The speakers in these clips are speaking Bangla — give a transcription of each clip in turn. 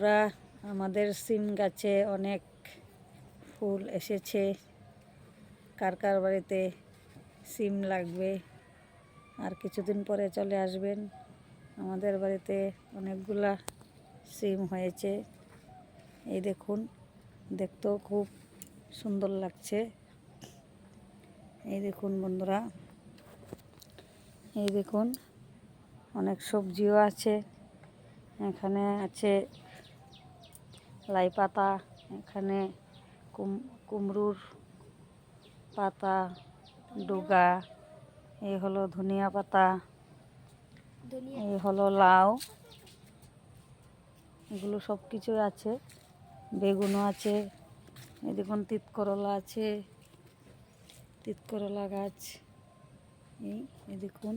আমরা আমাদের সিম গাছে অনেক ফুল এসেছে। কার কার বাড়িতে সিম লাগবে? আর কিছুদিন পরে চলে আসবেন। আমাদের বাড়িতে অনেকগুলা সিম হয়েছে। এই দেখুন, দেখতেও খুব সুন্দর লাগছে। এই দেখুন বন্ধুরা, এই দেখুন, অনেক সবজিও আছে। এখানে আছে লাই পাতা এখানে কুম কুমড়োর পাতা ডুগা এই হলো ধনিয়া পাতা এই হলো লাউ এগুলো সব কিছু আছে বেগুনও আছে এই দেখুন তিত করলা আছে তিত করলা গাছ এই এই দেখুন।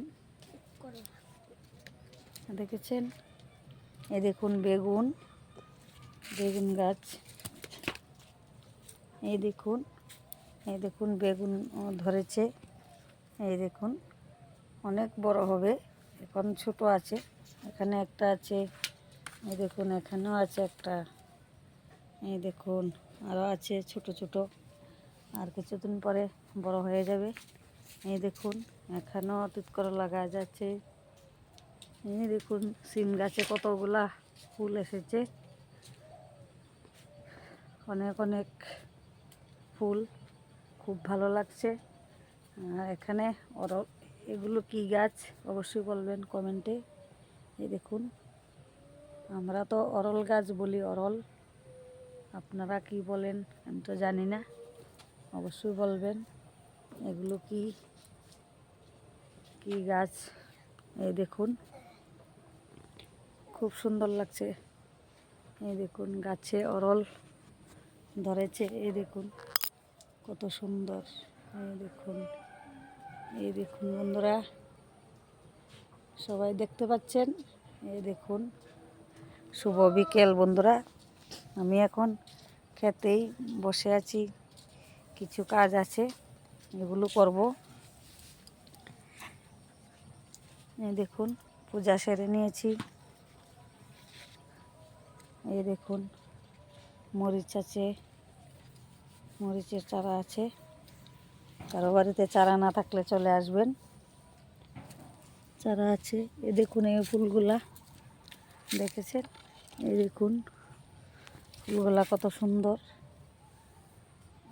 দেখেছেন? এই দেখুন বেগুন। বেগুন গাছ। এই দেখুন এই দেখুন বেগুন ধরেছে। এই দেখুন, অনেক বড় হবে। এখন ছোট আছে। এখানে একটা আছে, এই দেখুন এখানেও আছে একটা। এই দেখুন আরও আছে ছোট ছোট। আর কিছুদিন পরে বড় হয়ে যাবে। এই দেখুন, এখানেও তিত করলা গাছ আছে এই দেখুন, সিম গাছে কতগুলা ফুল এসেছে। অনেক অনেক ফুল, খুব ভালো লাগছে। এখানে অর এগুলো কি গাছ? অবশ্যই বলবেন কমেন্টে। এই দেখুন, আমরা তো অরল গাছ বলি, অরল। আপনারা কি বলেন, আমি তো জানি না। অবশ্যই বলবেন, এগুলো কি কি গাছ? এই দেখুন, খুব সুন্দর লাগছে। এই দেখুন, গাছে অরল। ধরেছে, এই দেখুন, কত সুন্দর, এই দেখুন এই দেখুন বন্ধুরা, সবাই দেখতে পাচ্ছেন, এই দেখুন, শুভ বিকেল বন্ধুরা, আমি এখন খেতেই বসে আছি, কিছু কাজ আছে, এগুলো করব। এই দেখুন, পূজা সেরে নিয়েছি, এই দেখুন, মরিচ আছে মরিচের চারা আছে। কারও বাড়িতে চারা না থাকলে চলে আসবেন। চারা আছে। এ দেখুন এই ফুলগুলা। দেখেছেন? এই দেখুন। ফুলগুলা কত সুন্দর।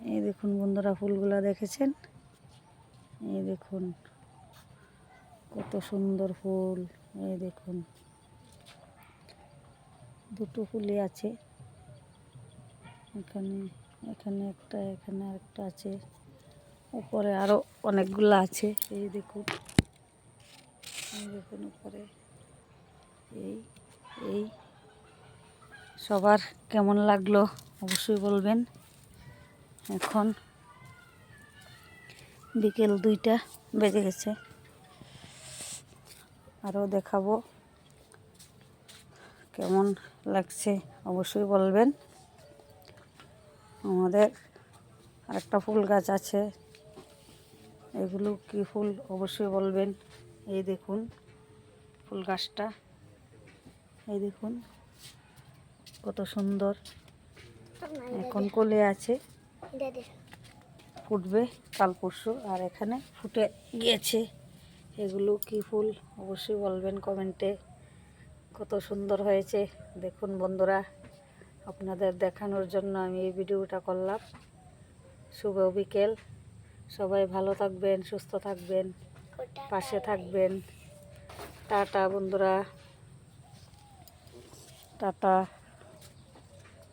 এই দেখুন বন্ধুরা, ফুলগুলা দেখেছেন? এই দেখুন। কত সুন্দর ফুল। এই দেখুন। দুটো ফুলই আছে। এখানে এখানে একটা এখানে একটা আছে। উপরে আরও অনেকগুলো আছে। এই দেখুন। দেখুন উপরে। এই এই। সবার কেমন লাগল অবশ্যই বলবেন। এখন বিকেল দুইটা বেজে গেছে। আরও দেখাবো। কেমন লাগছে অবশ্যই বলবেন। আমাদের আরেকটা ফুল গাছ আছে। এগুলো কি ফুল? অবশ্যই বলবেন। এই দেখুন ফুল গাছটা। এই দেখুন কত সুন্দর। এখন কলে আছে। ফুটবে কাল পরশু আর এখানে ফুটে গিয়েছে। এগুলো কি ফুল? অবশ্যই বলবেন কমেন্টে। কত সুন্দর হয়েছে। দেখুন বন্ধুরা। আপনাদের দেখানোর জন্য আমি এই ভিডিওটা করলাম। শুভ বিকেল। সবাই ভালো থাকবেন, সুস্থ থাকবেন, পাশে থাকবেন। টাটা বন্ধুরা। টাটা।